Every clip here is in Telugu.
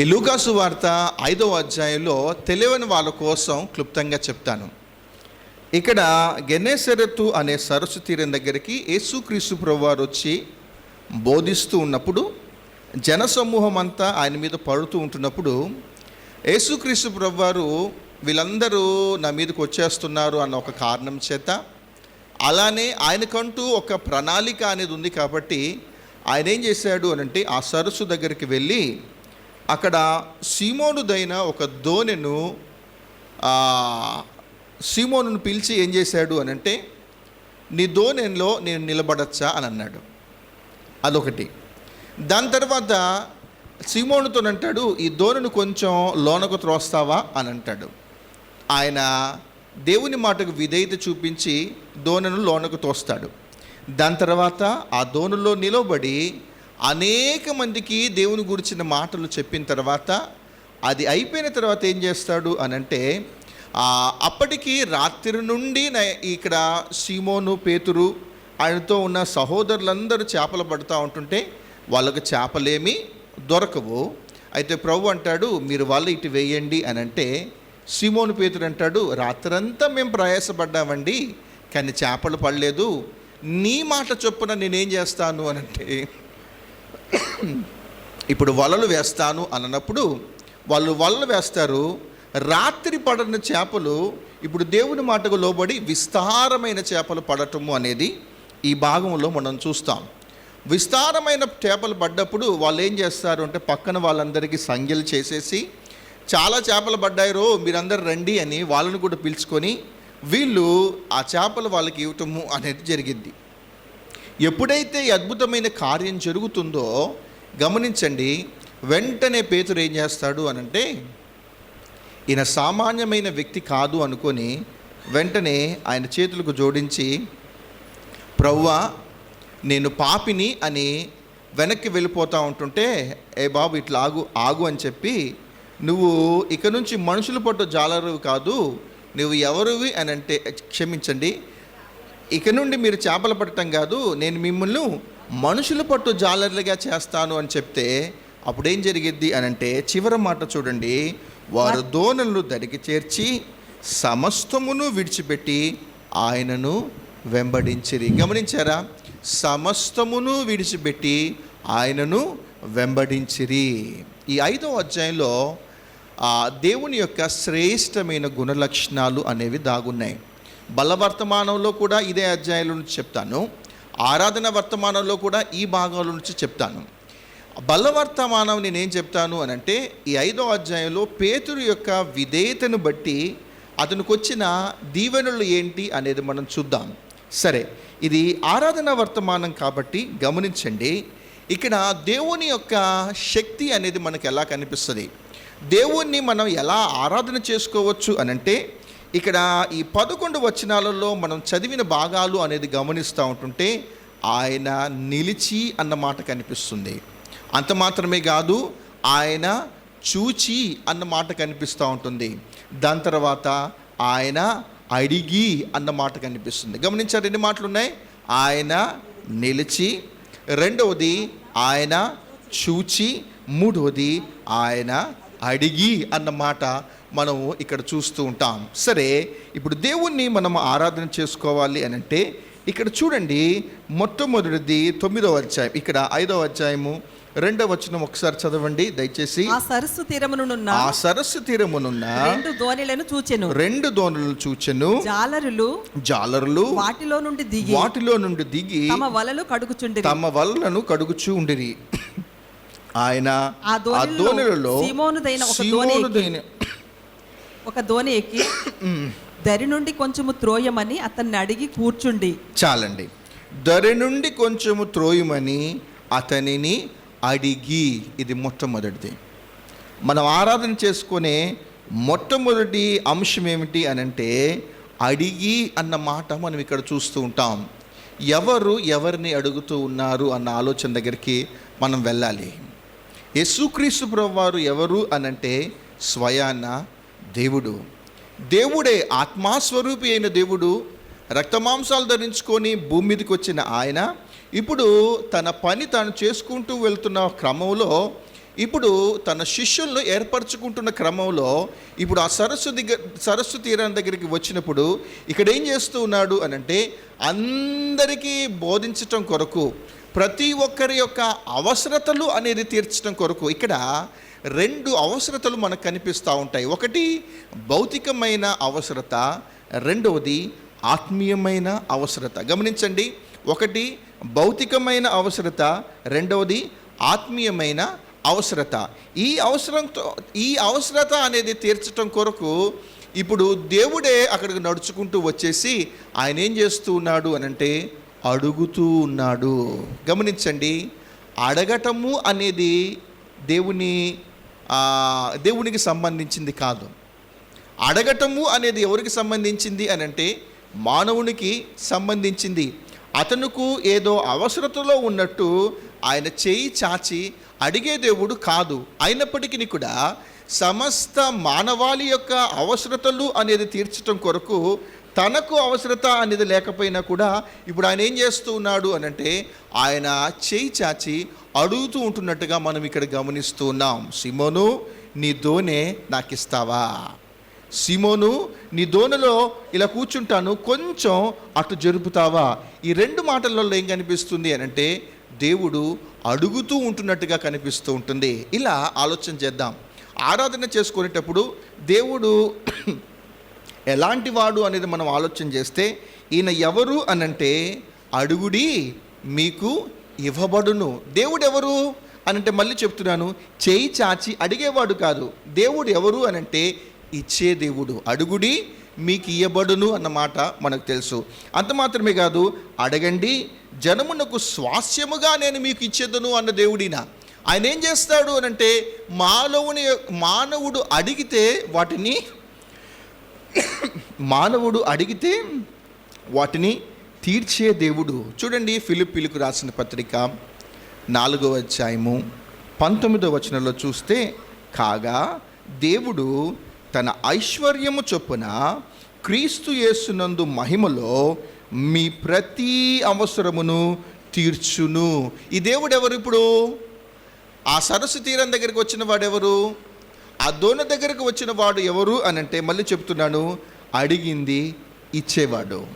ఈ లూకాసు వార్త ఐదవ అధ్యాయంలో తెలియని వాళ్ళ కోసం క్లుప్తంగా చెప్తాను. ఇక్కడ గెనేసరత్తు అనే సరస్సు తీరం దగ్గరికి యేసుక్రీస్తు ప్రభువారు వచ్చి బోధిస్తూ ఉన్నప్పుడు జనసమూహం అంతా ఆయన మీద పడుతూ ఉంటున్నప్పుడు యేసుక్రీస్తు ప్రభువారు వీళ్ళందరూ నా మీదకి వచ్చేస్తున్నారు అన్న ఒక కారణం చేత అలానే ఆయనకంటూ ఒక ప్రణాళిక అనేది ఉంది కాబట్టి ఆయన ఏం చేశాడు అని అంటే ఆ సరస్సు దగ్గరికి వెళ్ళి అక్కడ సీమోనుదైన ఒక దోణెను ఆ, సీమోనును పిలిచి ఏం చేశాడు అని అంటే నీ దోణెలో నేను నిలబడచ్చా? అని అన్నాడు. అదొకటి. దాని తర్వాత సీమోనుతో అంటాడు ఈ దోణను కొంచెం లోనకు త్రోస్తావా? అని అంటాడు. ఆయన దేవుని మాటకు విధేయత చూపించి దోణను లోనకు తోస్తాడు. దాని తర్వాత ఆ దోణిలో నిలబడి అనేక మందికి దేవుని గురించిన మాటలు చెప్పిన తర్వాత అది అయిపోయిన తర్వాత ఏం చేస్తాడు అని అంటే అప్పటికి రాత్రి నుండి ఇక్కడ సీమోను పేతురు ఆయనతో ఉన్న సహోదరులందరూ చేపలు పడుతూ ఉంటుంటే వాళ్ళకు చేపలేమి దొరకవు. అయితే ప్రభు అంటాడు మీరు వాళ్ళు ఇటు వేయండి అని అంటే సీమోను పేతురు అంటాడు రాత్రంతా మేము ప్రయాసపడ్డామండి కానీ చేపలు పడలేదు. నీ మాట చొప్పున నేనేం చేస్తాను అని అంటే ఇప్పుడు వలలు వేస్తాను అన్నప్పుడు వాళ్ళు వలలు వేస్తారు. రాత్రి పడిన చేపలు ఇప్పుడు దేవుని మాటకు లోబడి విస్తారమైన చేపలు పడటము అనేది ఈ భాగంలో మనం చూస్తాం. విస్తారమైన చేపలు పడ్డప్పుడు వాళ్ళు ఏం చేస్తారు అంటే పక్కన వాళ్ళందరికీ సంఖ్యలు చేసేసి చాలా చేపలు పడ్డాయి మీరందరు మీరందరూ రండి అని వాళ్ళని కూడా పిలుచుకొని వీళ్ళు ఆ చేపలు వాళ్ళకి ఇవ్వటము అనేది జరిగింది. ఎప్పుడైతే ఈ అద్భుతమైన కార్యం జరుగుతుందో గమనించండి వెంటనే పేతురు ఏం చేస్తాడు అనంటే ఈయన సామాన్యమైన వ్యక్తి కాదు అనుకొని వెంటనే ఆయన చేతులకు జోడించి ప్రవ్వా నేను పాపిని అని వెనక్కి వెళ్ళిపోతూ ఉంటుంటే ఏ బాబు ఇట్లా ఆగు ఆగు అని చెప్పి నువ్వు ఇక నుంచి మనుషులు పట్టు జాలరువి కాదు నువ్వు ఎవరివి అని అంటే క్షమించండి ఇక నుండి మీరు చేపలు పట్టడం కాదు నేను మిమ్మల్ని మనుషులు పట్టు జాలర్లుగా చేస్తాను అని చెప్తే అప్పుడేం జరిగిద్ది అని అంటే చివరి మాట చూడండి. వారు దోణలను దరికి చేర్చి సమస్తమును విడిచిపెట్టి ఆయనను వెంబడించిరి. గమనించారా? సమస్తమును విడిచిపెట్టి ఆయనను వెంబడించిరి. ఈ ఐదో అధ్యాయంలో ఆ దేవుని యొక్క శ్రేష్టమైన గుణలక్షణాలు అనేవి దాగున్నాయి. బలవర్తమానంలో కూడా ఇదే అధ్యాయంలో నుంచి చెప్తాను. ఆరాధన వర్తమానంలో కూడా ఈ భాగంలో నుంచి చెప్తాను. బలవర్తమానం నేనేం చెప్తాను అని అంటే ఈ ఐదో అధ్యాయంలో పేతురు యొక్క విధేయతను బట్టి అతనికి వచ్చిన దీవెనలు ఏంటి అనేది మనం చూద్దాం. సరే ఇది ఆరాధన వర్తమానం కాబట్టి గమనించండి. ఇక్కడ దేవుని యొక్క శక్తి అనేది మనకు ఎలా కనిపిస్తుంది? దేవుణ్ణి మనం ఎలా ఆరాధన చేసుకోవచ్చు అనంటే ఇక్కడ ఈ పదకొండు వచనాలలో మనం చదివిన భాగాలు అనేది గమనిస్తూ ఉంటుంటే ఆయన నిలిచి అన్న మాట కనిపిస్తుంది. అంత మాత్రమే కాదు ఆయన చూచి అన్న మాట కనిపిస్తూ ఉంటుంది. దాని తర్వాత ఆయన అడిగి అన్న మాట కనిపిస్తుంది. గమనించారు ఎన్ని మాటలు ఉన్నాయి ఆయన నిలిచి రెండవది ఆయన చూచి మూడవది ఆయన అడిగి అన్న మాట మనము ఇక్కడ చూస్తూ ఉంటాం. సరే ఇప్పుడు దేవుణ్ణి మనం ఆరాధన చేసుకోవాలి అని అంటే ఇక్కడ చూడండి మొట్టమొదటిది తొమ్మిదవ అధ్యాయం. ఇక్కడ ఐదవ అధ్యాయము రెండవ వచనం ఒకసారి చదవండి దయచేసి. ఆ సరస్సు తీరమునున్న ఆ సరస్సు తీరమునున్న రెండు దోణిలను చూచెను. రెండు దోణులు చూచెను. జాలరులు జాలరులు వాటిలో నుండి దిగి వాటిలో నుండి దిగి తమ వలలు కడుగుచుండి తమ వలలను కడుగుచూ ఉండిరి. ఆయన ఆ దోణిలో సీమోనుదైన ఒక దోణి ఎక్కి దరి నుండి కొంచెము త్రోయమని అతన్ని అడిగి కూర్చుండి. చాలండి. దరి నుండి కొంచెము త్రోయమని అతనిని అడిగి ఇది మొట్టమొదటిది. మనం ఆరాధన చేసుకునే మొట్టమొదటి అంశం ఏమిటి అని అంటే అడిగి అన్న మాట మనం ఇక్కడ చూస్తూ ఉంటాం. ఎవరు ఎవరిని అడుగుతూ ఉన్నారు అన్న ఆలోచన దగ్గరికి మనం వెళ్ళాలి. యేసుక్రీస్తు ప్రభువారు ఎవరు అనంటే స్వయాన దేవుడు. దేవుడే ఆత్మాస్వరూపి అయిన దేవుడు రక్తమాంసాలు ధరించుకొని భూమి మీదకి వచ్చిన ఆయన. ఇప్పుడు తన పని తాను చేసుకుంటూ వెళ్తున్న క్రమంలో ఇప్పుడు తన శిష్యులను ఏర్పరచుకుంటున్న క్రమంలో ఇప్పుడు ఆ సరస్సు దగ్గర సరస్సు తీరం దగ్గరికి వచ్చినప్పుడు ఇక్కడ ఏం చేస్తూ ఉన్నాడు అనంటే అందరికీ బోధించటం కొరకు ప్రతి ఒక్కరి యొక్క అవసరతలు అనేది తీర్చడం కొరకు ఇక్కడ రెండు అవసరతలు మనకు కనిపిస్తూ ఉంటాయి. ఒకటి భౌతికమైన అవసరత. రెండవది ఆత్మీయమైన అవసరత. గమనించండి. ఒకటి భౌతికమైన అవసరత. రెండవది ఆత్మీయమైన అవసరత. ఈ అవసరంతో ఈ అవసరత అనేది తీర్చటం కొరకు ఇప్పుడు దేవుడే అక్కడికి నడుచుకుంటూ వచ్చేసి ఆయన ఏం చేస్తూ ఉన్నాడు అనంటే అడుగుతూ ఉన్నాడు. గమనించండి అడగటము అనేది దేవుని దేవునికి సంబంధించింది కాదు. అడగటము అనేది ఎవరికి సంబంధించింది అని అంటే మానవునికి సంబంధించింది. అతనుకు ఏదో అవసరతలో ఉన్నట్టు ఆయన చేయి చాచి అడిగే దేవుడు కాదు. అయినప్పటికీ కూడా సమస్త మానవాళి యొక్క అవసరతలు అనేది తీర్చటం కొరకు తనకు అవసరత అనేది లేకపోయినా కూడా ఇప్పుడు ఆయన ఏం చేస్తూ ఉన్నాడు అని అంటే ఆయన చేయి చాచి అడుగుతూ ఉంటున్నట్టుగా మనం ఇక్కడ గమనిస్తూ ఉన్నాం. సిమోను నీ దోనె నాకు ఇస్తావా సిమోను నీ దోణలో ఇలా కూర్చుంటాను కొంచెం అటు జరుపుతావా? ఈ రెండు మాటలలో ఏం కనిపిస్తుంది అని అంటే దేవుడు అడుగుతూ ఉంటున్నట్టుగా కనిపిస్తూ ఉంటుంది. ఇలా ఆలోచన చేద్దాం. ఆరాధన చేసుకునేటప్పుడు దేవుడు ఎలాంటి వాడు అనేది మనం ఆలోచన చేస్తే ఈయన ఎవరు అనంటే అడుగుడి మీకు ఇవ్వబడును. దేవుడు ఎవరు అనంటే మళ్ళీ చెప్తున్నాను చేయి చాచి అడిగేవాడు కాదు. దేవుడు ఎవరు అనంటే ఇచ్చే దేవుడు. అడుగుడి మీకు ఇయ్యబడును అన్నమాట మనకు తెలుసు. అంత మాత్రమే కాదు అడగండి జనమునకు స్వాస్యముగా నేను మీకు ఇచ్చేదను అన్న దేవుడినా ఆయన ఏం చేస్తాడు అంటే మానవుని మానవుడు అడిగితే వాటిని మానవుడు అడిగితే వాటిని తీర్చే దేవుడు. చూడండి ఫిలిప్పీలకు రాసిన పత్రిక నాలుగవ అధ్యాయము పంతొమ్మిదవ వచనంలో చూస్తే కాగా దేవుడు తన ఐశ్వర్యము చొప్పున క్రీస్తు యేసునందు మహిమలో మీ ప్రతి అవసరమును తీర్చును. ఈ దేవుడు ఎవరు ఇప్పుడు? ఆ సరస్సు తీరం దగ్గరికి వచ్చిన వాడెవరు? ఆ దోణ దగ్గరకు వచ్చిన వాడు ఎవరు అని అంటే మళ్ళీ చెప్తున్నాను అడిగింది ఇచ్చేవాడు.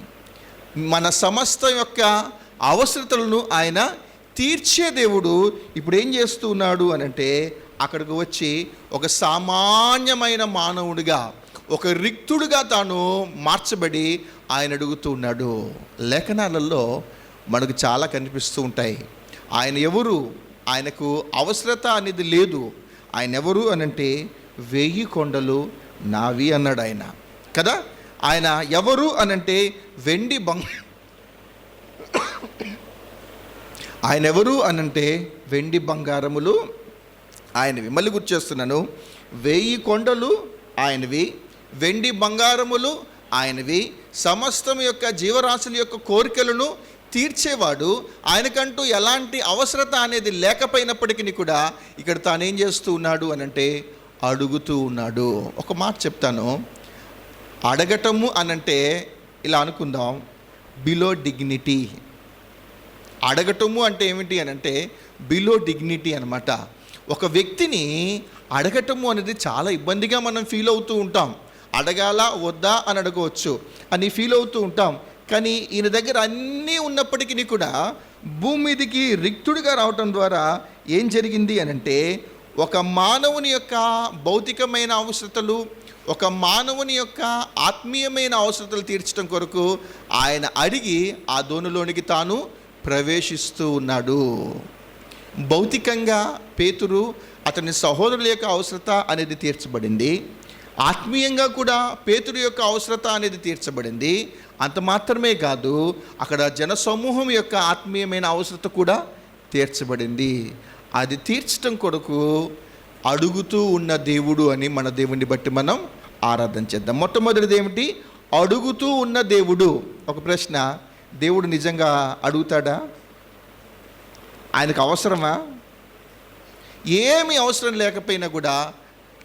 మన సమస్త యొక్క అవసరతలను ఆయన తీర్చే దేవుడు ఇప్పుడు ఏం చేస్తూ ఉన్నాడు అని అంటే అక్కడికి వచ్చి ఒక సామాన్యమైన మానవుడిగా ఒక రిక్తుడుగా తాను మార్చబడి ఆయన అడుగుతూ ఉన్నాడు. లేఖనాలలో మనకు చాలా కనిపిస్తూ ఉంటాయి. ఆయన ఎవరు? ఆయనకు అవసరత అనేది లేదు. ఆయన ఎవరు అనంటే వెయ్యి కొండలు నావి అన్నాడు ఆయన. కదా? ఆయన ఎవరు అనంటే వెండి బంగ ఆయన ఎవరు అనంటే వెండి బంగారములు ఆయనవి మళ్ళీ గుర్తు చేస్తున్నాను. వెయ్యి కొండలు ఆయనవి వెండి బంగారములు ఆయనవి సమస్తం యొక్క జీవరాశుల యొక్క కోరికలను తీర్చేవాడు ఆయనకంటూ ఎలాంటి అవసరత అనేది లేకపోయినప్పటికీ కూడా ఇక్కడ తానేం చేస్తూ ఉన్నాడు అనంటే అడుగుతూ ఉన్నాడు. ఒక మాట చెప్తాను. అడగటము అనంటే ఇలా అనుకుందాం. బిలో డిగ్నిటీ అడగటము అంటే ఏమిటి అని అంటే బిలో డిగ్నిటీ అనమాట ఒక వ్యక్తిని అడగటము అనేది చాలా ఇబ్బందిగా మనం ఫీల్ అవుతూ ఉంటాం. అడగాల వద్దా అని అడగవచ్చు. అని ఫీల్ అవుతూ ఉంటాం. కానీ ఈయన దగ్గర అన్నీ ఉన్నప్పటికీ కూడా భూమి మీదకి రిక్తుడిగా రావటం ద్వారా ఏం జరిగింది అని అంటే ఒక మానవుని యొక్క భౌతికమైన అవసరతలు ఒక మానవుని యొక్క ఆత్మీయమైన అవసరతలు తీర్చడం కొరకు ఆయన అడిగి ఆ దోనిలోనికి తాను ప్రవేశిస్తూ ఉన్నాడు. భౌతికంగా పేతురు అతని సహోదరుల యొక్క అవసరత అనేది తీర్చబడింది. ఆత్మీయంగా కూడా పేతురు యొక్క అవసరత అనేది తీర్చబడింది. అంత మాత్రమే కాదు అక్కడ జన సమూహం యొక్క ఆత్మీయమైన అవసరత కూడా తీర్చబడింది. అది తీర్చడం కొరకు అడుగుతూ ఉన్న దేవుడు అని మన దేవుణ్ణి బట్టి మనం ఆరాధన చేద్దాం. మొట్టమొదటిది ఏమిటి? అడుగుతూ ఉన్న దేవుడు. ఒక ప్రశ్న దేవుడు నిజంగా అడుగుతాడా? ఆయనకు అవసరమా? ఏమి అవసరం లేకపోయినా కూడా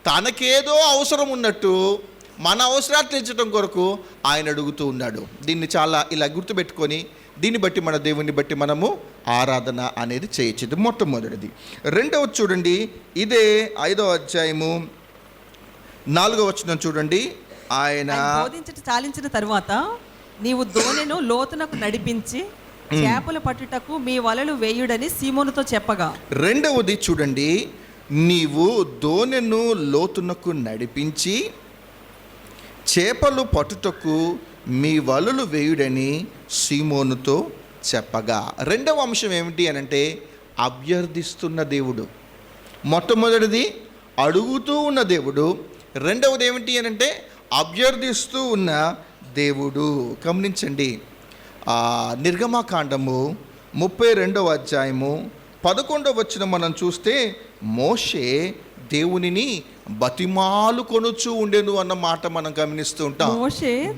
తనకేదో అవసరం ఉన్నట్టు మన అవసరాలు తీర్చడం కొరకు ఆయన అడుగుతూ ఉన్నాడు. దీన్ని చాలా ఇలా గుర్తుపెట్టుకొని దీన్ని బట్టి మన దేవుని బట్టి మనము ఆరాధన అనేది చేయొచ్చు. మొట్టమొదటిది. రెండవది చూడండి ఇదే ఐదో అధ్యాయము నాలుగో వచనం చూడండి. ఆయన బోధించట చాలించిన తరువాత నీవు దోణెను లోతునకు నడిపించి చేపలు పట్టుటకు మీ వలలు వేయుడని సీమోనుతో చెప్పగా. రెండవది చూడండి నీవు దోనెను లోతునకు నడిపించి చేపలు పట్టుటకు మీ వలలు వేయుడని సీమోనుతో చెప్పగా. రెండవ అంశం ఏమిటి అని అంటే అభ్యర్థిస్తున్న దేవుడు. మొట్టమొదటిది అడుగుతూ ఉన్న దేవుడు. రెండవది ఏమిటి అని అంటే అభ్యర్థిస్తూ ఉన్న దేవుడు. గమనించండి. నిర్గమాకాండము ముప్పై రెండవ అధ్యాయము పదకొండవ వచ్చిన మనం చూస్తే మోషే దేవునిని బతిమాలు కొనుచూ ఉండేను అన్న మాట మనం గమనిస్తూ ఉంటాం.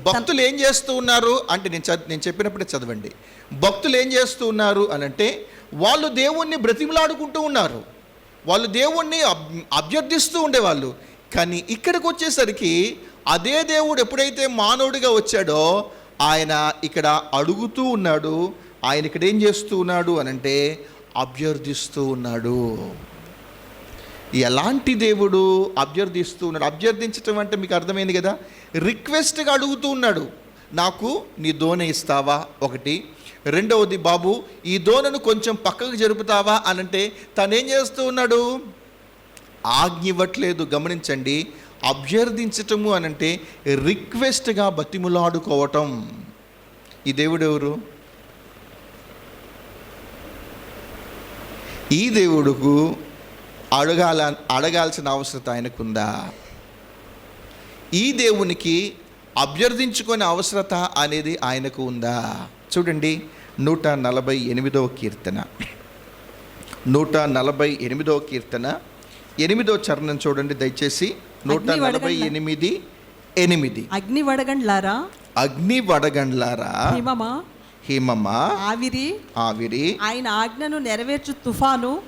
భక్తులు ఏం చేస్తూ ఉన్నారు అంటే నేను చదివి నేను చెప్పినప్పుడే చదవండి. భక్తులు ఏం చేస్తూ ఉన్నారు అని అంటే వాళ్ళు దేవుణ్ణి బ్రతిమలాడుకుంటూ ఉన్నారు. వాళ్ళు దేవుణ్ణి అభ్యర్థిస్తూ ఉండేవాళ్ళు. కానీ ఇక్కడికి వచ్చేసరికి అదే దేవుడు ఎప్పుడైతే మానవుడిగా వచ్చాడో ఆయన ఇక్కడ అడుగుతూ ఉన్నాడు. ఆయన ఇక్కడ ఏం చేస్తూ ఉన్నాడు అని అంటే అభ్యర్థిస్తూ ఉన్నాడు. ఎలాంటి దేవుడు అభ్యర్థిస్తూ ఉన్నాడు? అభ్యర్థించటం అంటే మీకు అర్థమైంది కదా? రిక్వెస్ట్గా అడుగుతూ ఉన్నాడు. నాకు నీ దోణ ఇస్తావా? ఒకటి. రెండవది బాబు ఈ దోణను కొంచెం పక్కకు జరుపుతావా? అని అంటే తనేం చేస్తూ ఉన్నాడు? ఆజ్ఞ ఇవ్వట్లేదు గమనించండి. అభ్యర్థించటము అనంటే రిక్వెస్ట్గా బతిములాడుకోవటం. ఈ దేవుడు ఎవరు? ఈ దేవుడుకు అడగాల అడగాల్సిన అవసరత ఆయనకుందా? ఈ దేవునికి అభ్యర్థించుకునే అవసరత అనేది ఆయనకు ఉందా? చూడండి నూట నలభై ఎనిమిదవ కీర్తన. నూట నలభై ఎనిమిదవ కీర్తన. ఎనిమిదో చరణం చూడండి దయచేసి. నూట నలభై. ఎనిమిది ఎనిమిది. అగ్ని వడగండ్లారా? అగ్ని వడగండ్లారా? హిమమా? హిమమ? ఆవిరి? ఆవిరి. ఆయన ఆజ్ఞను నెరవేర్చు తుఫాను?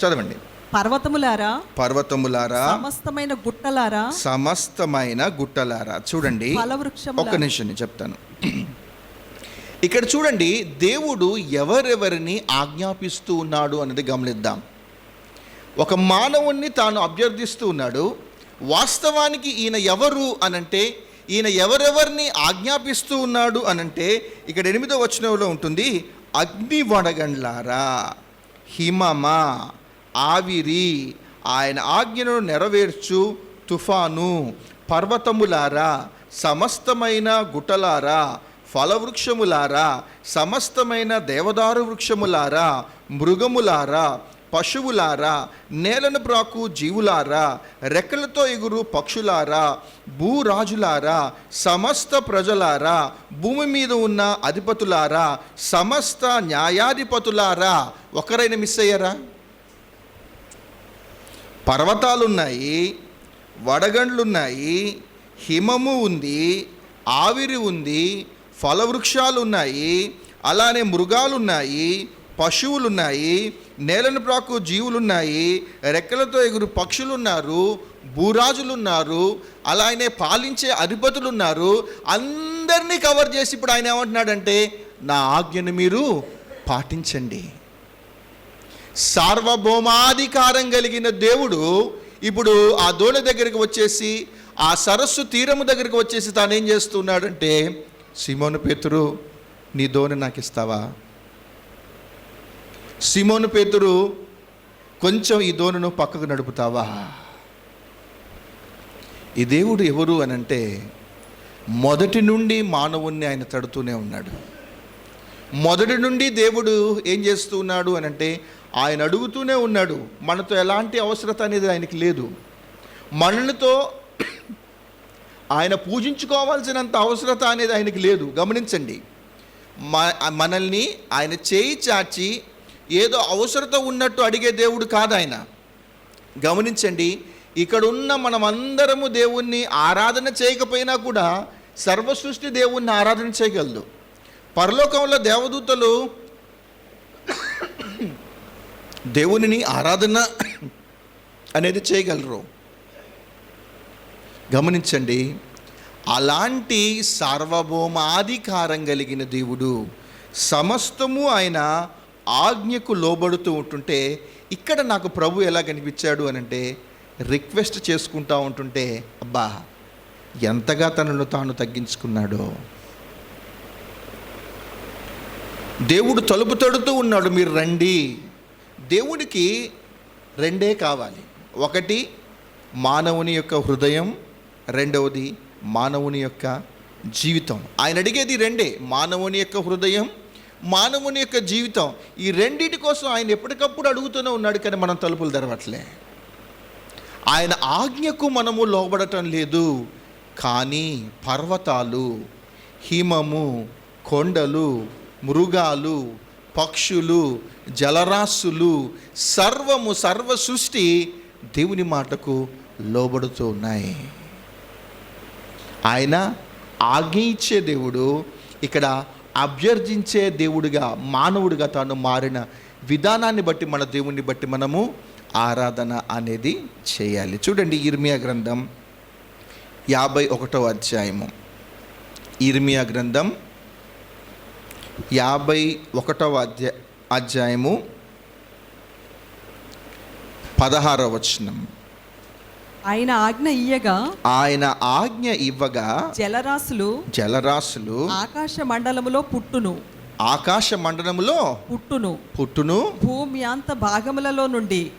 చదవండి. పర్వతములారా? పర్వతములారా? సమస్తమైన గుట్టలారా? సమస్తమైన గుట్టలారా? చూడండి. ఒక్క నిమిషం నేను చెప్తాను. ఇక్కడ చూడండి దేవుడు ఎవరెవరిని ఆజ్ఞాపిస్తూ ఉన్నాడు అనేది గమనిద్దాం. ఒక మానవుణ్ణి తాను అభ్యర్థిస్తూ ఉన్నాడు. వాస్తవానికి ఈయన ఎవరు అనంటే ఈయన ఎవరెవరిని ఆజ్ఞాపిస్తూ ఉన్నాడు అనంటే ఇక్కడ ఎనిమిదో వచనంలో ఉంటుంది అగ్ని వడగండ్లారా హిమమ? ఆవిరి ఆయన ఆజ్ఞను నెరవేర్చు తుఫాను పర్వతములారా సమస్తమైన గుట్టలారా ఫలవృక్షములారా సమస్తమైన దేవదారు వృక్షములారా మృగములారా పశువులారా నేలను ప్రాకు జీవులారా రెక్కలతో ఎగురు పక్షులారా భూరాజులారా సమస్త ప్రజలారా భూమి మీద ఉన్న అధిపతులారా సమస్త న్యాయాధిపతులారా. ఒకరైనా మిస్ అయ్యారా పర్వతాలున్నాయి వడగండ్లున్నాయి హిమము ఉంది ఆవిరి ఉంది ఫలవృక్షాలు ఉన్నాయి అలానే మృగాలున్నాయి పశువులున్నాయి నేలను ప్రాకు జీవులున్నాయి రెక్కలతో ఎగురు పక్షులున్నారు భూరాజులున్నారు అలానే పాలించే అధిపతులున్నారు. అందరినీ కవర్ చేసి ఇప్పుడు ఆయన ఏమంటున్నాడంటే నా ఆజ్ఞను మీరు పాటించండి. సార్వభౌమాధికారం కలిగిన దేవుడు ఇప్పుడు ఆ దోణి దగ్గరికి వచ్చేసి ఆ సరస్సు తీరము దగ్గరికి వచ్చేసి తాను ఏం చేస్తున్నాడంటే సిమోను పేతురు నీ దోణి నాకు ఇస్తావా? సిమోను పేతురు కొంచెం ఈ దోణను పక్కకు నడుపుతావా? ఈ దేవుడు ఎవరు అని అంటే మొదటి నుండి మానవుణ్ణి ఆయన తడుతూనే ఉన్నాడు. మొదటి నుండి దేవుడు ఏం చేస్తూ ఉన్నాడు అని అంటే ఆయన అడుగుతూనే ఉన్నాడు మనతో ఎలాంటి అవసరత అనేది ఆయనకి లేదు. మనలతో ఆయన పూజించుకోవాల్సినంత అవసరత అనేది ఆయనకి లేదు. గమనించండి. మ- మనల్ని ఆయన చేయి చాచి ఏదో అవసరత ఉన్నట్టు అడిగే దేవుడు కాదు ఆయన గమనించండి ఇక్కడ ఉన్న మనమందరము దేవుణ్ణి ఆరాధన చేయకపోయినా కూడా సర్వ సృష్టి దేవుణ్ణి ఆరాధన చేయగలదు. పరలోకంలో దేవదూతలు దేవునిని ఆరాధన అనేది చేయగలరు. గమనించండి అలాంటి సార్వభౌమాధికారం కలిగిన దేవుడు సమస్తము ఆయన ఆజ్ఞకు లోబడుతూ ఉంటుంటే ఇక్కడ నాకు ప్రభు ఎలా కనిపించాడు అని అంటే రిక్వెస్ట్ చేసుకుంటా ఉంటుంటే అబ్బా ఎంతగా తనను తాను తగ్గించుకున్నాడో. దేవుడు తలుపు తడుతూ ఉన్నాడు మీరు రండి దేవుడికి రెండే కావాలి. ఒకటి మానవుని యొక్క హృదయం రెండవది మానవుని యొక్క జీవితం. ఆయన అడిగేది రెండే మానవుని యొక్క హృదయం మానవుని యొక్క జీవితం. ఈ రెండింటి కోసం ఆయన ఎప్పటికప్పుడు అడుగుతూనే ఉన్నాడు కానీ మనం తలుపులు తెరవట్లే. ఆయన ఆజ్ఞకు మనము లోబడటం లేదు కానీ పర్వతాలు హిమము కొండలు మృగాలు పక్షులు జలరాశులు సర్వము సర్వ సృష్టి దేవుని మాటకు లోబడుతూ ఉన్నాయి. ఆయన ఆజ్ఞయించే దేవుడు ఇక్కడ అభ్యర్థించే దేవుడిగా మానవుడిగా తాను మారిన విధానాన్ని బట్టి మన దేవుణ్ణి బట్టి మనము ఆరాధన అనేది చేయాలి. చూడండి ఇర్మియా గ్రంథం యాభై ఒకటో అధ్యాయము. ఇర్మియా గ్రంథం యాభై ఒకటవ అధ్యాయ అధ్యాయము పదహారవ వచనం. ఆయన ఆజ్ఞ ఇయ్యగా ఆయన ఆజ్ఞ ఇవ్వగా జలరాశులు జలరాశులు ఆకాశ మండలములో పుట్టును. ఆకాశ మండలములో పుట్టును. పుట్టును. భూమి అంత భాగములలో నుండి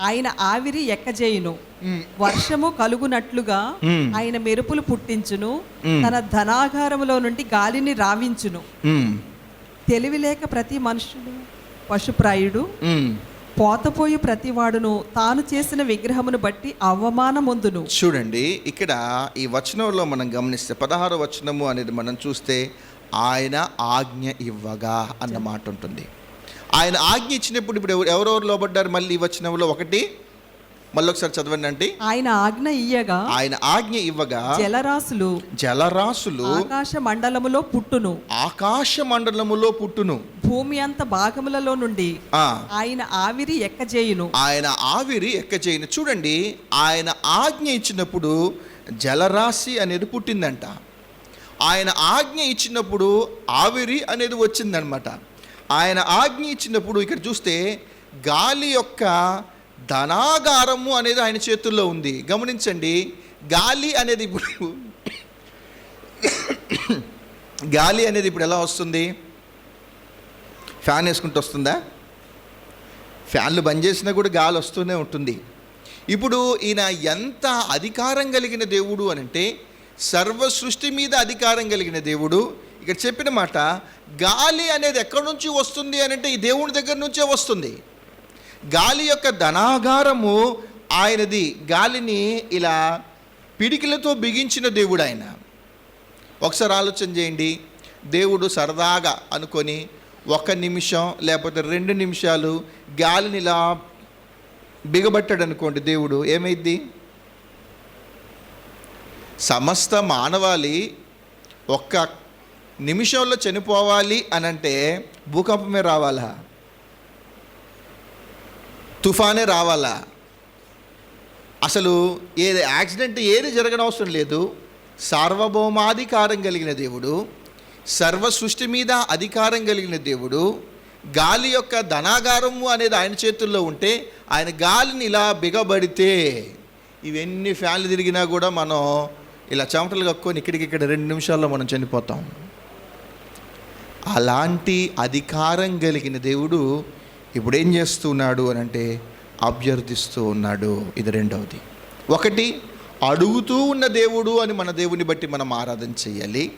ఆయన ఆవిరి ఎక్కజేయును. వర్షము కలుగునట్లుగా. ఆయన మెరుపులు పుట్టించును. తన ధనాగారములో నుండి గాలిని రావించును. ఉమ్, తెలివిలేక ప్రతి మనుషుడు పశుప్రాయుడు. పోతపోయి ప్రతివాడును. తాను చేసిన విగ్రహమును బట్టి అవమానముందును. చూడండి ఇక్కడ ఈ వచనంలో మనం గమనిస్తే పదహారు వచనము అనేది మనం చూస్తే ఆయన ఆజ్ఞ ఇవ్వగా అన్న మాట ఉంటుంది. ఆయన ఆజ్ఞ ఇచ్చినప్పుడు ఇప్పుడు ఎవరు- ఎవరెవరు లోబడ్డారు? మళ్ళీ ఈ వచనంలో ఒకటి. మళ్ళీ ఒకసారి చదవండి అంటే. ఆయన ఆజ్ఞ ఇయ్యగా ఆయన ఆజ్ఞ ఇవ్వగా జలరాశులు జలరాశులు ఆకాశ మండలములో పుట్టును. ఆకాశ మండలములో పుట్టును. భూమి అంత భాగములలో నుండి ఆయన ఆవిరి ఎక్కజేయును. ఆయన ఆవిరి ఎక్కచేయను చూడండి ఆయన ఆజ్ఞ ఇచ్చినప్పుడు జలరాశి అనేది పుట్టిందంట. ఆయన ఆజ్ఞ ఇచ్చినప్పుడు ఆవిరి అనేది వచ్చిందనమాట. ఆయన ఆజ్ఞ ఇచ్చినప్పుడు ఇక్కడ చూస్తే గాలి యొక్క ధనాగారము అనేది ఆయన చేతుల్లో ఉంది. గమనించండి గాలి అనేది ఇప్పుడు గాలి అనేది ఇప్పుడు ఎలా వస్తుంది? ఫ్యాన్ వేసుకుంటూ వస్తుందా? ఫ్యాన్లు బంద్ చేసినా కూడా గాలి వస్తూనే ఉంటుంది. ఇప్పుడు ఈయన ఎంత అధికారం కలిగిన దేవుడు అని అంటే సర్వ సృష్టి మీద అధికారం కలిగిన దేవుడు ఇక్కడ చెప్పిన మాట గాలి అనేది ఎక్కడి నుంచి వస్తుంది? అని అంటే ఈ దేవుని దగ్గర నుంచే వస్తుంది. గాలి యొక్క ధనాగారము ఆయనది. గాలిని ఇలా పిడికిలతో బిగించిన దేవుడు ఆయన. ఒకసారి ఆలోచన చేయండి. దేవుడు సరదాగా అనుకొని ఒక నిమిషం లేకపోతే రెండు నిమిషాలు గాలిని ఇలా బిగబట్టాడు అనుకోండి దేవుడు ఏమైద్ది? సమస్త మానవాళి ఒక్క నిమిషంలో చనిపోవాలి అని అంటే భూకంపమే రావాలా? తుఫానే రావాలా? అసలు ఏది యాక్సిడెంట్ ఏది జరగనవసరం లేదు. సార్వభౌమాధికారం కలిగిన దేవుడు సర్వ సృష్టి మీద అధికారం కలిగిన దేవుడు గాలి యొక్క ధనాగారము అనేది ఆయన చేతుల్లో ఉంటే ఆయన గాలిని ఇలా బిగబడితే ఇవన్నీ ఫ్యాన్లు తిరిగినా కూడా మనం ఇలా చెమటలు కక్కుని ఇక్కడికి ఇక్కడ రెండు నిమిషాల్లో మనం చనిపోతాం. అలాంటి అధికారం కలిగిన దేవుడు ఇప్పుడేం చేస్తున్నాడు అని అంటే అభ్యర్థిస్తూ ఉన్నాడు. ఇది రెండవది. ఒకటి అడుగుతూ ఉన్న దేవుడు అని మన దేవుని బట్టి మనం ఆరాధన చేయాలి.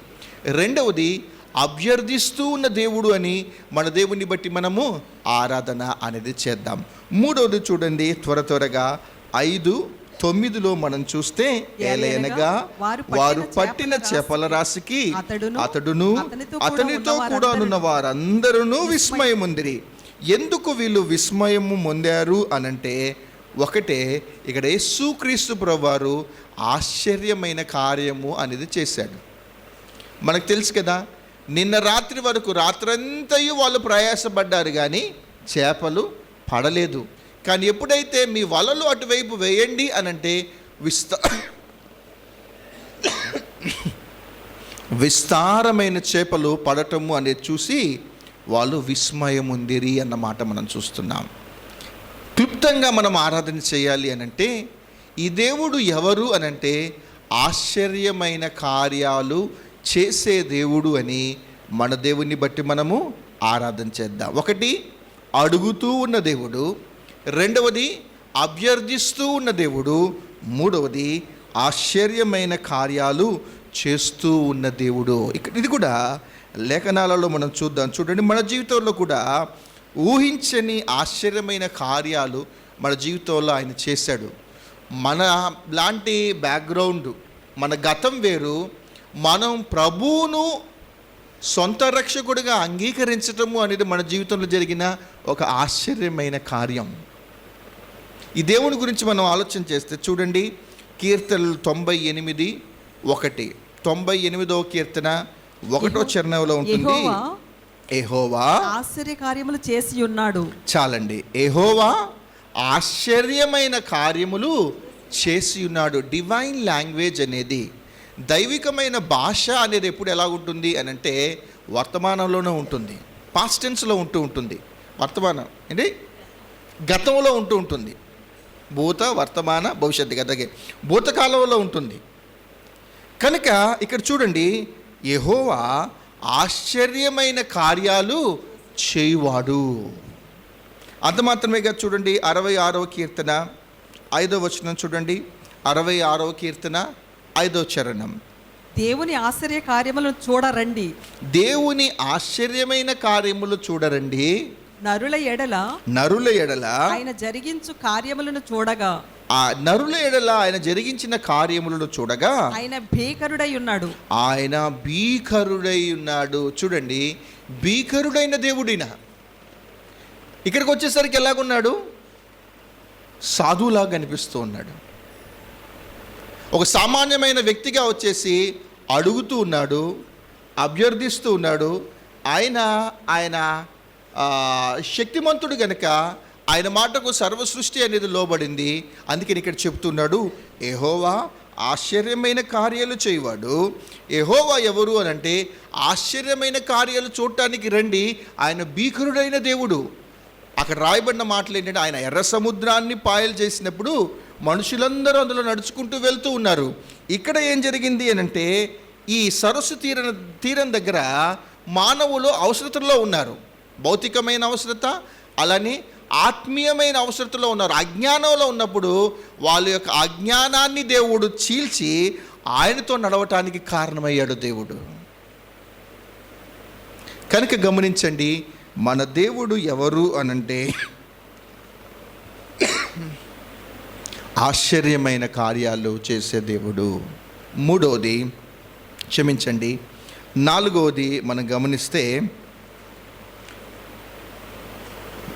రెండవది అభ్యర్థిస్తూ ఉన్న దేవుడు అని మన దేవుని బట్టి మనము ఆరాధన అనేది చేద్దాం. మూడవది చూడండి త్వర త్వరగా ఐదు తొమ్మిదిలో మనం చూస్తే ఏలయనగా వారు పట్టిన చేపల రాశికి అతడును, అతనితో కూడా ఉన్న వారందరూ విస్మయముందిరి. ఎందుకు వీళ్ళు విస్మయము పొందారు అనంటే ఒకటే ఇక్కడ యేసుక్రీస్తు ప్రభువారు ఆశ్చర్యమైన కార్యము అనేది చేశాడు. మనకు తెలుసు కదా నిన్న రాత్రి వరకు రాత్రంతయు వాళ్ళు ప్రయాసపడ్డారు కానీ చేపలు పడలేదు. కానీ ఎప్పుడైతే మీ వలలు అటువైపు వేయండి అనంటే విస్త విస్తారమైన చేపలు పడటము అనేది చూసి వాళ్ళు విస్మయం ఉందిరి అన్నమాట మనం చూస్తున్నాం. క్లుప్తంగా మనం ఆరాధన చేయాలి అనంటే ఈ దేవుడు ఎవరు అనంటే ఆశ్చర్యమైన కార్యాలు చేసే దేవుడు అని మన దేవుని బట్టి మనము ఆరాధన చేద్దాం. ఒకటి అడుగుతూ ఉన్న దేవుడు. రెండవది అభ్యర్థిస్తూ ఉన్న దేవుడు. మూడవది ఆశ్చర్యమైన కార్యాలు చేస్తూ ఉన్న దేవుడు. ఇక్కడ ఇది కూడా లేఖనాలలో మనం చూద్దాం. చూడండి మన జీవితంలో కూడా ఊహించని ఆశ్చర్యమైన కార్యాలు మన జీవితంలో ఆయన చేశాడు. మన లాంటి బ్యాక్గ్రౌండ్ మన గతం వేరు. మనం ప్రభువును సొంత రక్షకుడిగా అంగీకరించటము అనేది మన జీవితంలో జరిగిన ఒక ఆశ్చర్యమైన కార్యం. ఈ దేవుని గురించి మనం ఆలోచన చేస్తే చూడండి కీర్తనలు తొంభై ఎనిమిది ఒకటి. తొంభై ఎనిమిదవ కీర్తన ఒకటో చరణంలో ఉంటుంది. ఏహోవా ఆశ్చర్య కార్యములు చేసి ఉన్నాడు. చాలండి. ఏహోవా ఆశ్చర్యమైన కార్యములు చేసి ఉన్నాడు. డివైన్ లాంగ్వేజ్ అనేది దైవికమైన భాష అనేది ఎప్పుడు ఎలా ఉంటుంది అని అంటే వర్తమానంలోనే ఉంటుంది. పాస్ట్ టెన్స్లో ఉంటూ ఉంటుంది. వర్తమానం ఏంటి? గతంలో ఉంటూ ఉంటుంది. భూత వర్తమాన భవిష్యత్తు గతగే భూతకాలంలో ఉంటుంది. కనుక ఇక్కడ చూడండి యెహోవా ఆశ్చర్యమైన కార్యాలు చేయువాడు. అంత మాత్రమే కాదు చూడండి అరవై ఆరవ కీర్తన ఐదో వచనం చూడండి అరవై ఆరవ కీర్తన ఐదో చరణం. దేవుని ఆశ్చర్య కార్యములను చూడరండి. దేవుని ఆశ్చర్యమైన కార్యములు చూడరండి. నరుల ఎడల నరుల ఎడల ఆయన జరిగించు కార్యములను చూడగా. ఆ నరుల ఎడల ఆయన జరిగించిన కార్యములను చూడగా. ఆయన భీకరుడై ఉన్నాడు. ఆయన భీకరుడై ఉన్నాడు. చూడండి భీకరుడైన దేవుడిన ఇక్కడికి వచ్చేసరికి ఎలాగున్నాడు? సాధువులాగా కనిపిస్తూ ఉన్నాడు. ఒక సామాన్యమైన వ్యక్తిగా వచ్చేసి అడుగుతూ ఉన్నాడు అభ్యర్థిస్తూ ఉన్నాడు. ఆయన ఆయన శక్తిమంతుడు గనక ఆయన మాటకు సర్వ సృష్టి అనేది లోబడింది. అందుకని ఇక్కడ చెప్తున్నాడు ఏహోవా ఆశ్చర్యమైన కార్యాలు చేయవాడు. ఎహోవా ఎవరు? అని అంటే ఆశ్చర్యమైన కార్యాలు చూడటానికి రండి. ఆయన భీకరుడైన దేవుడు. అక్కడ రాయబడిన మాటలు ఏంటంటే ఆయన ఎర్ర సముద్రాన్ని పాయలు చేసినప్పుడు మనుషులందరూ అందులో నడుచుకుంటూ వెళ్తూ ఉన్నారు. ఇక్కడ ఏం జరిగింది అని అంటే ఈ సరస్సు తీరం తీరం దగ్గర మానవులు అవసరతలో ఉన్నారు. భౌతికమైన అవసరత అలానే ఆత్మీయమైన అవసరతలో ఉన్నారు. అజ్ఞానంలో ఉన్నప్పుడు వాళ్ళ యొక్క అజ్ఞానాన్ని దేవుడు చీల్చి ఆయనతో నడవటానికి కారణమయ్యాడు దేవుడు. కనుక గమనించండి మన దేవుడు ఎవరు అనంటే ఆశ్చర్యమైన కార్యాలు చేసే దేవుడు. మూడవది క్షమించండి. నాలుగవది మనం గమనిస్తే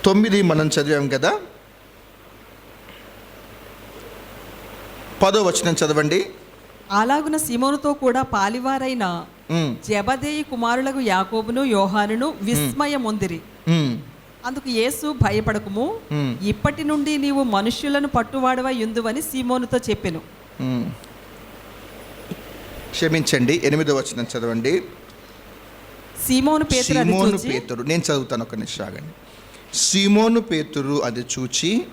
తొమ్మిది మనం చదివాం కదా? పదో వచనం చదవండి. అలాగున సిమోనుతో కూడా పాలివారైన జబదేయి కుమారులకు యాకోబును యోహానును విస్మయమొందిరి. అందుకు యేసు భయపడకుము. ఇప్పటి నుండి నీవు మనుష్యులను పట్టువాడవై యుందువని సీమోనుతో చెప్పెను. క్షమించండి ఎనిమిదో వచనం చదవండి. సీమోను పేతురు. నేను చదువుతాను ఒక నిమిషం ఆగండి. సీమోను పేతురు అది చూచి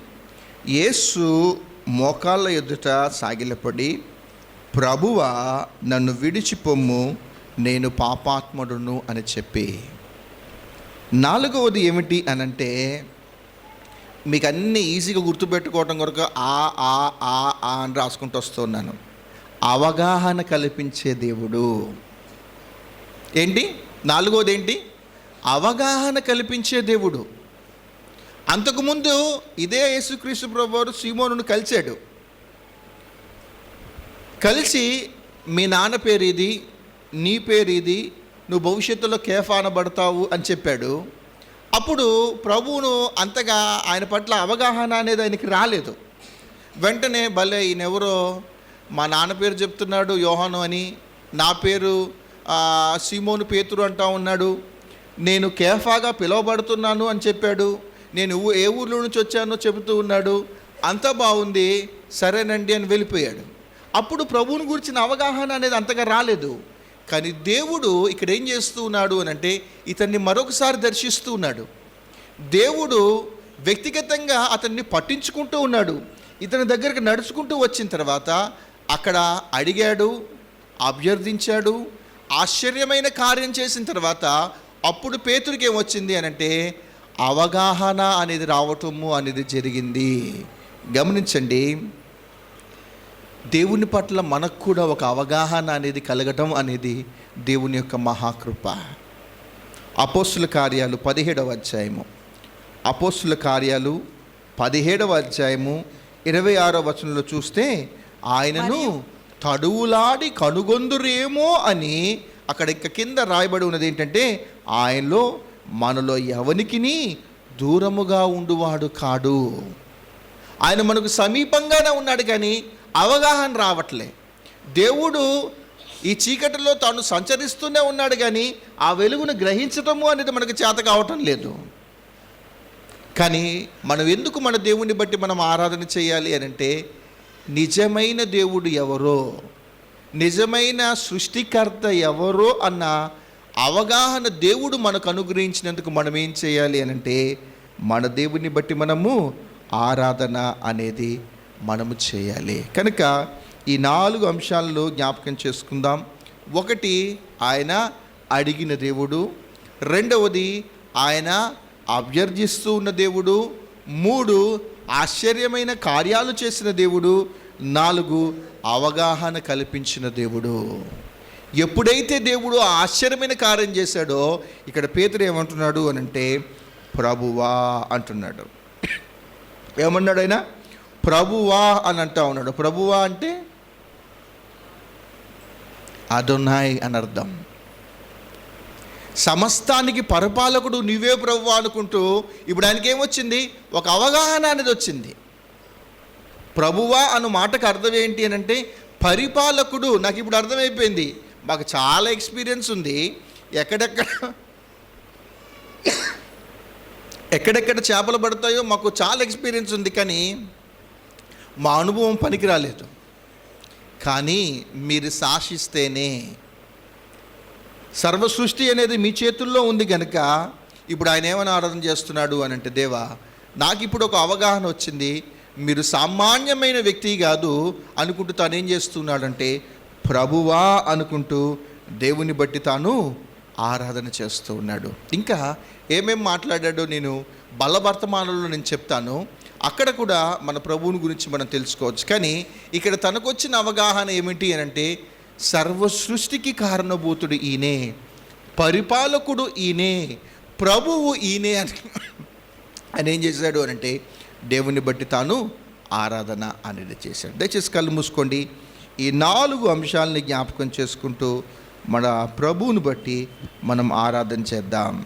యేసు మోకాళ్ళ ఎదుట సాగిలపడి ప్రభువా నన్ను విడిచిపొమ్ము నేను పాపాత్ముడును అని చెప్పి. నాలుగవది ఏమిటి అనంటే మీకు అన్ని ఈజీగా గుర్తుపెట్టుకోవటం కొరకు ఆ ఆ ఆ ఆ అని రాసుకుంటూ వస్తున్నాను. అవగాహన కల్పించే దేవుడు. ఏంటి? నాలుగోది ఏంటి? అవగాహన కల్పించే దేవుడు. అంతకుముందు ఇదే యేసుక్రీస్తు ప్రభువారు సీమోను కలిశాడు. కలిసి మీ నాన్న పేరు ఇది నీ పేరు ఇది నువ్వు భవిష్యత్తులో కేఫా అనబడతావు అని చెప్పాడు. అప్పుడు ప్రభువును అంతగా ఆయన పట్ల అవగాహన అనేది ఆయనకి రాలేదు. వెంటనే భలే ఈయనెవరో? మా నాన్న పేరు చెప్తున్నాడు యోహాను అని. నా పేరు సీమోను పేతురు అంటా ఉన్నాడు. నేను కేఫాగా పిలువబడుతున్నాను అని చెప్పాడు. నేను ఏ ఊర్లో నుంచి వచ్చానో చెబుతూ ఉన్నాడు. అంతా బాగుంది సరేనండి అని వెళ్ళిపోయాడు. అప్పుడు ప్రభువుని గురించిన అవగాహన అనేది అంతగా రాలేదు. కానీ దేవుడు ఇక్కడ ఏం చేస్తూ ఉన్నాడు అని అంటే ఇతన్ని మరొకసారి దర్శిస్తూ ఉన్నాడు. దేవుడు వ్యక్తిగతంగా అతన్ని పట్టించుకుంటూ ఉన్నాడు. ఇతని దగ్గరికి నడుచుకుంటూ వచ్చిన తర్వాత అక్కడ అడిగాడు అభ్యర్థించాడు ఆశ్చర్యమైన కార్యం చేసిన తర్వాత అప్పుడు పేతురికి ఏమొచ్చింది అనంటే అవగాహన అనేది రావటము అనేది జరిగింది. గమనించండి. దేవుని పట్ల మనకు కూడా ఒక అవగాహన అనేది కలగటం అనేది దేవుని యొక్క మహాకృప. అపోస్తుల కార్యాలు పదిహేడవ అధ్యాయము. అపోస్తుల కార్యాలు పదిహేడవ అధ్యాయము ఇరవై ఆరో వచనంలో చూస్తే ఆయనను తడువులాడి కనుగొందురేమో అని అక్కడ ఇక కింద రాయబడి ఉన్నది ఏంటంటే ఆయనలో మనలో ఎవనికిని దూరముగా ఉండువాడు కాడు. ఆయన మనకు సమీపంగానే ఉన్నాడు కానీ అవగాహన రావట్లే. దేవుడు ఈ చీకటిలో తాను సంచరిస్తూనే ఉన్నాడు కానీ ఆ వెలుగును గ్రహించటము అనేది మనకు చేత కావటం లేదు. కానీ మనం ఎందుకు మన దేవుణ్ణి బట్టి మనం ఆరాధన చేయాలి అని అంటే నిజమైన దేవుడు ఎవరో నిజమైన సృష్టికర్త ఎవరో అన్న అవగాహన దేవుడు మనకు అనుగ్రహించినందుకు మనం ఏం చేయాలి అని అంటే మన దేవుని బట్టి మనము ఆరాధన అనేది మనము చేయాలి. కనుక ఈ నాలుగు అంశాలను జ్ఞాపకం చేసుకుందాం. ఒకటి ఆయన అడిగిన దేవుడు. రెండవది ఆయన అభ్యర్థిస్తూ ఉన్న దేవుడు. మూడు ఆశ్చర్యమైన కార్యాలు చేసిన దేవుడు. నాలుగు అవగాహన కల్పించిన దేవుడు. ఎప్పుడైతే దేవుడు ఆశ్చర్యమైన కార్యం చేశాడో ఇక్కడ పేతుడు ఏమంటున్నాడు అని అంటే ప్రభువా అంటున్నాడు. ఏమన్నాడు ఆయన? ప్రభువా అని అంటా ఉన్నాడు. ప్రభువా అంటే అదొనాయ్ అని అర్థం. సమస్తానికి పరిపాలకుడు నువ్వే ప్రభు అనుకుంటూ ఇప్పుడు ఆయనకి ఏమొచ్చింది? ఒక అవగాహన అనేది వచ్చింది. ప్రభువా అన్న మాటకు అర్థం ఏంటి అని అంటే పరిపాలకుడు నాకు ఇప్పుడు అర్థమైపోయింది. మాకు చాలా ఎక్స్పీరియన్స్ ఉంది. ఎక్కడెక్కడ ఎక్కడెక్కడ చేపలు పడతాయో మాకు చాలా ఎక్స్పీరియన్స్ ఉంది కానీ మా అనుభవం పనికి రాలేదు కానీ మీరు శాసిస్తేనే సర్వ సృష్టి అనేది మీ చేతుల్లో ఉంది కనుక ఇప్పుడు ఆయన ఏమైనా ఆరాధన చేస్తున్నాడు అని అంటే దేవా నాకు ఇప్పుడు ఒక అవగాహన వచ్చింది. మీరు సామాన్యమైన వ్యక్తి కాదు అనుకుంటూ తనేం చేస్తున్నాడంటే ప్రభువా అనుకుంటూ దేవుని బట్టి తాను ఆరాధన చేస్తూ ఉన్నాడు. ఇంకా ఏమేం మాట్లాడాడో నేను బలవర్తమానంలో నేను చెప్తాను. అక్కడ కూడా మన ప్రభువుని గురించి మనం తెలుసుకోవచ్చు. కానీ ఇక్కడ తనకు వచ్చిన అవగాహన ఏమిటి అని అంటే సర్వ సృష్టికి కారణభూతుడు ఈయనే పరిపాలకుడు ఈయనే ప్రభువు ఈయనే అని. ఆయన ఏం చేశాడు అని అంటే దేవుని బట్టి తాను ఆరాధన అనేది చేశాడు. దయచేసి కళ్ళు మూసుకోండి. ఈ నాలుగు అంశాలని జ్ఞాపకం చేసుకుంటూ మన ప్రభువుని బట్టి మనం ఆరాధన చేద్దాం.